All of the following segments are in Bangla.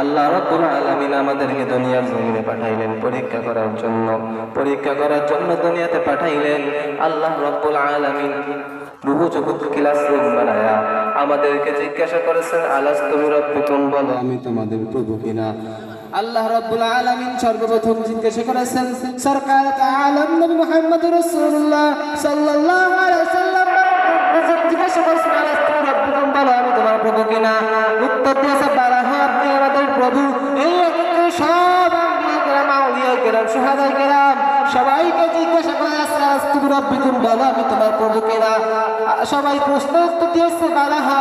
আল্লাহ রাব্বুল আলামিন আমাদেরকে দুনিয়ার জমিনে পাঠাইলেন পরীক্ষা করার জন্য। পরীক্ষা করার জন্য দুনিয়াতে পাঠাইলেন। আল্লাহ রাব্বুল আলামিন রুহু জগৎ ক্লাসরুম বানায়া আমাদেরকে জিজ্ঞাসা করেছেন আলাস তুমি রব্বিকুম? বলো, আমি তোমাদের প্রভু কিনা? আল্লাহ রাব্বুল আলামিন সর্বপ্রথম জিজ্ঞাসা করেছেন, সরকার আলম নবী মুহাম্মদ রাসূলুল্লাহ সাল্লাল্লাহু আলাইহি ওয়াসাল্লাম জিজ্ঞাসা কেরাম সুহাদা কেরাম করে তোমার প্রভু কিনা? সবাই প্রশ্ন উত্তর দিয়েছে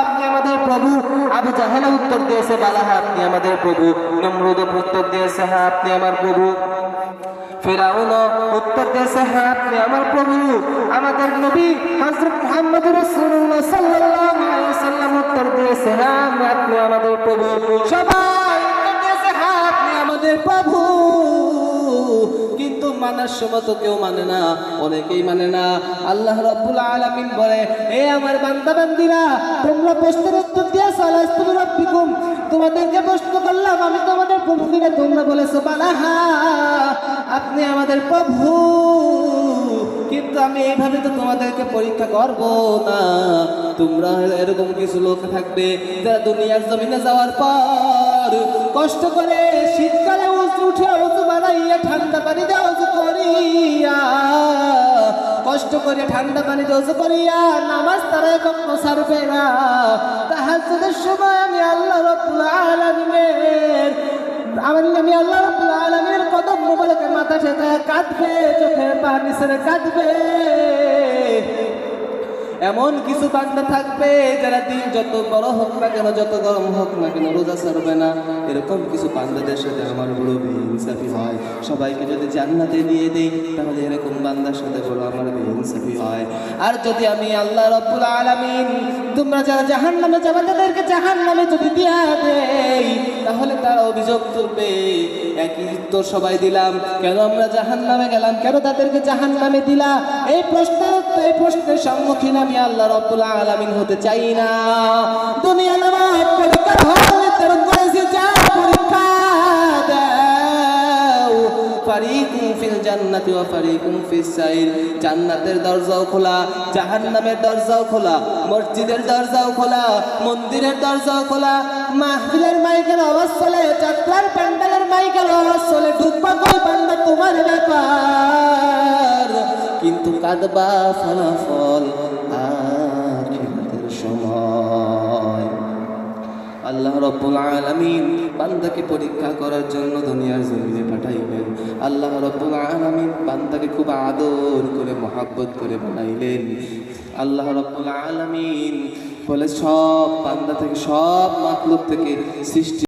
আপনি আমাদের প্রভু। আবু জাহেল উত্তর দিয়েছে বালাহা আপনি আমাদের প্রভু। উত্তর দিয়েছে হ্যাঁ আপনি আমার প্রভু। ফেরাউন উত্তর দিয়েছে হ্যাঁ আপনি আমার প্রভু। আমাদের নবী হযরত মুহাম্মদ রাসূলুল্লাহ সাল্লাল্লাহু উত্তর দিয়েছে হ্যাঁ আপনি আমাদের প্রভু। সবাই উত্তর দিয়েছে আপনি আমাদের প্রভু। মানার সময় তো কেউ মানে না, অনেকেই মানে না। আল্লাহ রাব্বুল আলামিন বলে, এ আমার বান্দা বান্দিরা তোমরা প্রশ্নের উত্তর দিয়ে সালাস তুমি রব্বিকুম। তোমাদেরকে প্রশ্ন করলাম, আমি তোমাদের প্রভু কিনা তোমরা বলেছ বালাহা আপনি আমাদের প্রভু, কিন্তু আমি এইভাবে তো তোমাদেরকে পরীক্ষা করব না। তোমরা এরকম কিছু লোক থাকবে, যারা দুনিয়ার জমিনে যাওয়ার পর কষ্ট করে শীতকালে উঁচু উঠে উঁচু বানাইয়া ঠান্ডা পানি দিয়ে উঁচু করিয়া কষ্ট করে ঠান্ডা পানি জোজ করিয়া নামাজ তারা কখনো সারবে না। তাহাজ্জুদের সময় আমি আল্লাহ আমি আল্লাহ আলমের কত মোবারকে মাথা সাথে কাঁদবে, চোখের পানি সেরে কাঁদবে। এমন কিছু বান্দা থাকবে যারা দিন যত বড় হোক না কেন, যত গরম হোক না কেন রোজা ছাড়বে না। এরকম কিছু বান্দাদের সাথে আমার বড় ইনসাফি হয়, সবাইকে যদি জান্নাতে দিয়ে দেই, তাহলে এরকম বান্দার সাথে বড় আমার ইনসাফি হয়। আর যদি আমি আল্লাহ রব্বুল আলামিন, তোমরা যারা জাহান নামে যাবে, তাদেরকে জাহান নামে যদি দিয়া দেই, তাহলে তারা অভিযোগ তুলবে। একই উত্তর সবাই দিলাম, কেন আমরা জাহান নামে গেলাম, কেন তাদেরকে জাহান নামে দিলা? এই প্রশ্নের এই প্রশ্নের সম্মুখীন আমি আল্লাহ রব্বুল আলামিন হতে চাই না। দুনিয়া নামাজ পরীক্ষা হলে তেরো করেছি যা পরীক্ষা দাও। ফারিকুম ফিল জান্নাতি ওয়া ফারিকুম ফিস সাইর। জান্নাতের দরজাও খোলা, জাহান্নামের দরজাও খোলা, মসজিদের দরজাও খোলা, মন্দিরের দরজাও খোলা, মাহফিলের মাইকের আওয়াজ চলে যাত্রার প্যান্ডেলের মাইকের আওয়াজ চলে ঢুকবা কই বান্দা তোমার ব্যাপার। কিন্তু কাঁদবা ফলাফল আল্লাহ রব্বুল আলামিন বান্দাকে পরীক্ষা করার জন্য দুনিয়ার জমিনে পাঠাইলেন। আল্লাহ রব্বুল আলামিন বান্দাকে খুব আদর করে, মহাব্বত করে বানাইলেন। আল্লাহ রব্বুল আলামিন বলে, সব বান্দা থেকে, সব মাতলুব থেকে সৃষ্টি